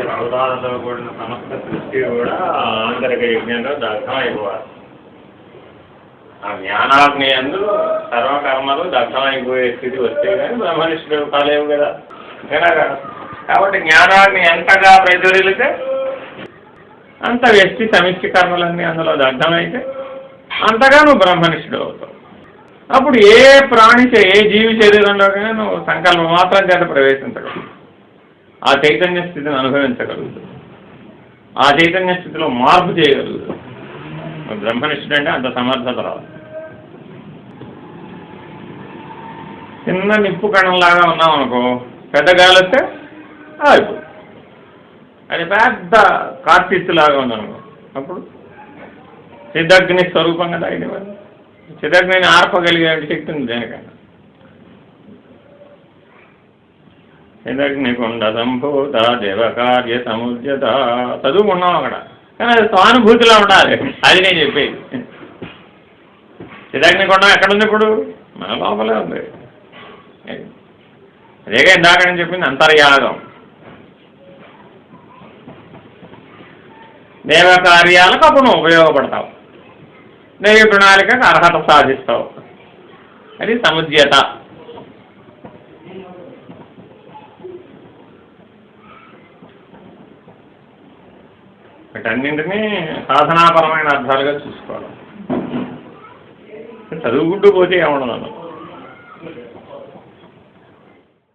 ఇంకా కూడిన సమస్త సృష్టి కూడా ఆంతరిక యజ్ఞంలో దగ్ధమైపోవాలి. ఆ జ్ఞానాగ్ని అందు సర్వకర్మలు దగ్ధమైపోయే స్థితి వస్తే కానీ బ్రహ్మనిష్ఠుడు కాలేవు కదా. అంతేనా కదా? కాబట్టి జ్ఞానాగ్ని ఎంతగా ప్రజ్వరిలితే అంత వ్యక్తి సమిష్టి కర్మలన్నీ అందులో దగ్ధమైతే అంతగా నువ్వు బ్రహ్మనిష్ఠుడు అవుతావు. అప్పుడు ఏ ప్రాణిచే ఏ జీవి శరీరంలోకైనా నువ్వు సంకల్పం మాత్రం చేత ప్రవేశించగలవు. ఆ చైతన్య స్థితిని అనుభవించగలుగుతాడు ఆ చైతన్య స్థితిలో మార్పు చేయగలుగుతాడు బ్రహ్మనిష్ఠుడు అంటే అంత సమర్థత రావాలి చిన్న నిప్పు కణంలాగా ఉన్నాం అనుకో పెద్ద గాలి వస్తే ఆగిపోతుంది. అది పెద్ద కార్తీత్తులాగా ఉందనుకో అప్పుడు సిద్ధగ్ని స్వరూపం కదా ఇది మరి ఆర్పగలిగే శక్తి ఉంది దేనికన్నా సిద్ధగ్ని కుండ దేవకార్య సముద్యత చదువుకున్నాం అక్కడ. కానీ అది సానుభూతిలో ఉండాలి. అది నేను చెప్పేది. సిద్ధగ్ని ఎక్కడుంది ఇప్పుడు? మన లోపలే ఉంది. అదేగా ఇందాక నేను చెప్పింది అంతర్యాగం. దేవ కార్యాలకు అప్పుడు నువ్వు ఉపయోగపడతావు. దైవ ప్రణాళికకు అర్హత సాధిస్తావు. అది సముద్యత. వీటన్నింటినీ సాధనాపరమైన అర్థాలుగా చూసుకోవాలి. చదువుకుంటూ పోతే ఏమన్నా